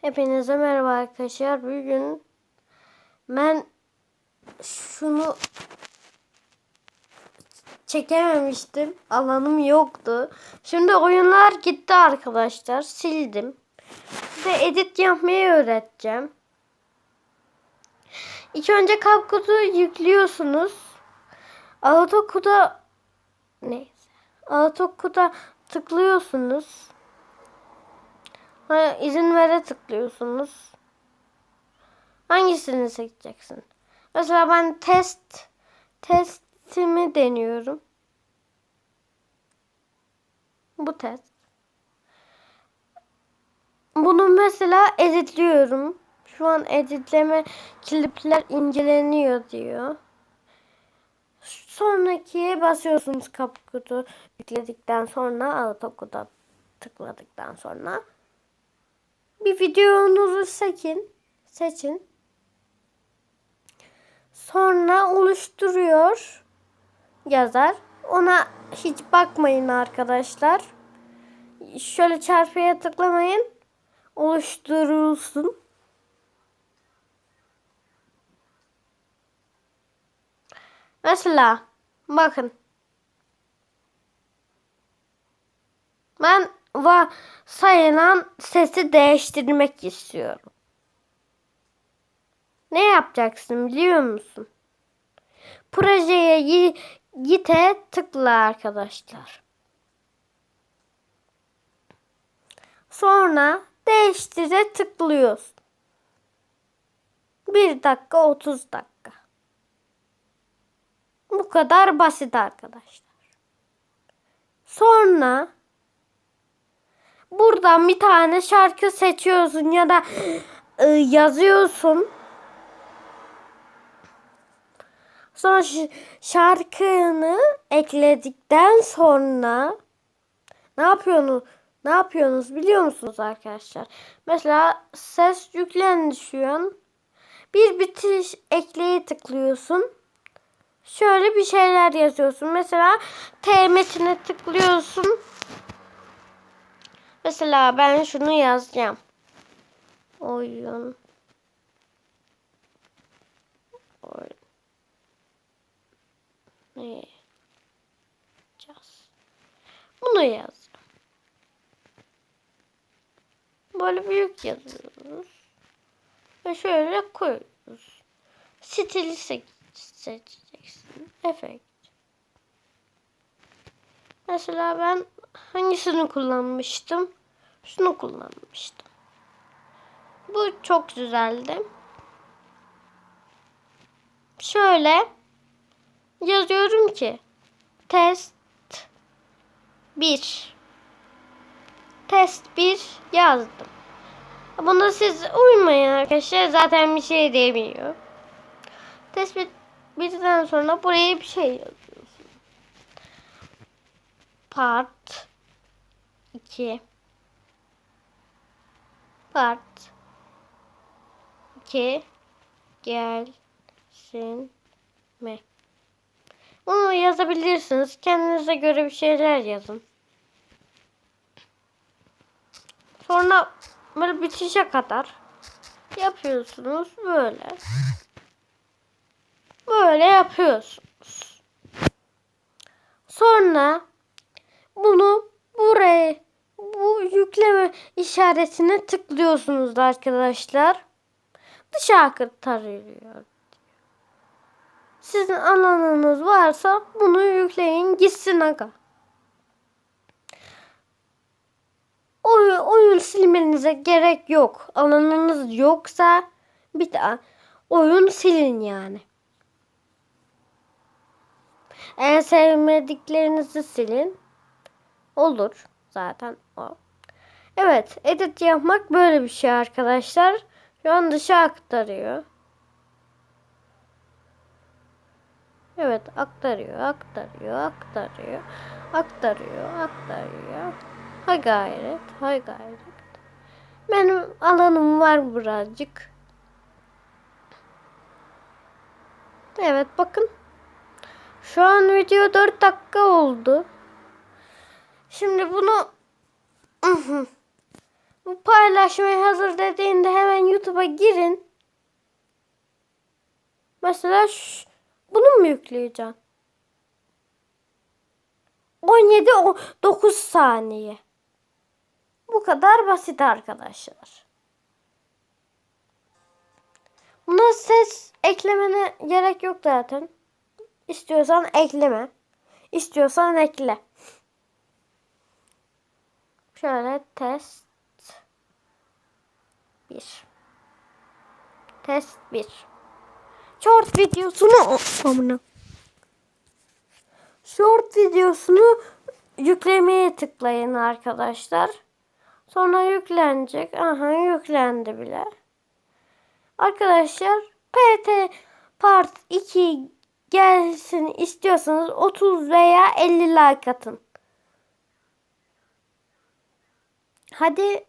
Hepinize merhaba arkadaşlar. Bugün ben şunu çekememiştim. Alanım yoktu. Şimdi oyunlar gitti arkadaşlar. Sildim. Size edit yapmayı öğreteceğim. İlk önce CapCut'u yüklüyorsunuz. AutoCut'a neyse. AutoCut'a tıklıyorsunuz. Ha, izin vere tıklıyorsunuz. Hangisini seçeceksin? Mesela ben test testimi deniyorum. Bu test. Bunu mesela editliyorum. Şu an editleme klipler inceleniyor diyor. Sonrakiye basıyorsunuz kapkutu yükledikten sonra autokuda tıkladıktan sonra bir videonuzu seçin. Seçin. Sonra oluşturuyor yazar. Ona hiç bakmayın arkadaşlar. Şöyle çarpıya tıklamayın. Oluşturulsun. Mesela bakın. Ben va sayılan sesi değiştirmek istiyorum. Ne yapacaksın biliyor musun? Projeye gi- gite tıkla arkadaşlar. Sonra değiştire tıklıyorsun. 1 dakika 30 dakika. Bu kadar basit arkadaşlar. Sonra buradan bir tane şarkı seçiyorsun ya da e, yazıyorsun. Sonra şarkını ekledikten sonra ne yapıyorsunuz? Ne yapıyorsunuz biliyor musunuz arkadaşlar? Mesela ses yüklendi şu an. Bir bitiş ekleye tıklıyorsun. Şöyle bir şeyler yazıyorsun. Mesela T metine tıklıyorsun. Mesela ben şunu yazacağım. Oyun. Ne yapacağız? Bunu yaz. Böyle büyük yazıyoruz. Ve şöyle koyuyoruz. Stili seç seçeceksin. Efekt. Mesela ben hangisini kullanmıştım? Şunu kullanmıştım. Bu çok güzeldi. Şöyle yazıyorum ki test 1 test 1 yazdım. Buna siz uymayın arkadaşlar. Zaten bir şey demiyor. Test bir, birden sonra buraya bir şey yazıyorsun. Part 2 Part 2 gelsin mi? Bunu yazabilirsiniz. Kendinize göre bir şeyler yazın. Sonra böyle bitişe kadar yapıyorsunuz böyle. Böyle yapıyorsunuz. Sonra bunu işaretine tıklıyorsunuz arkadaşlar. Dışarı tarıyor. Sizin alanınız varsa bunu yükleyin gitsin aga. Oyun, oyun silmenize gerek yok. Alanınız yoksa bir daha oyun silin yani. En sevmediklerinizi silin. Olur zaten o. Evet edit yapmak böyle bir şey arkadaşlar. Şu an dışı aktarıyor. Evet aktarıyor, aktarıyor, aktarıyor, aktarıyor, aktarıyor. Ha gayret, ha gayret. Benim alanım var birazcık. Evet bakın. Şu an video 4 dakika oldu. Şimdi bunu Bu paylaşmaya hazır dediğinde hemen YouTube'a girin. Mesela şu, bunu mu yükleyeceğim? 17 o- 9 saniye. Bu kadar basit arkadaşlar. Buna ses eklemene gerek yok zaten. İstiyorsan ekleme. İstiyorsan ekle. Şöyle test 1. Test 1. Short videosunu amına. Short videosunu yüklemeye tıklayın arkadaşlar. Sonra yüklenecek. Aha yüklendi bile. Arkadaşlar PT Part 2 gelsin istiyorsanız 30 veya 50 like atın. Hadi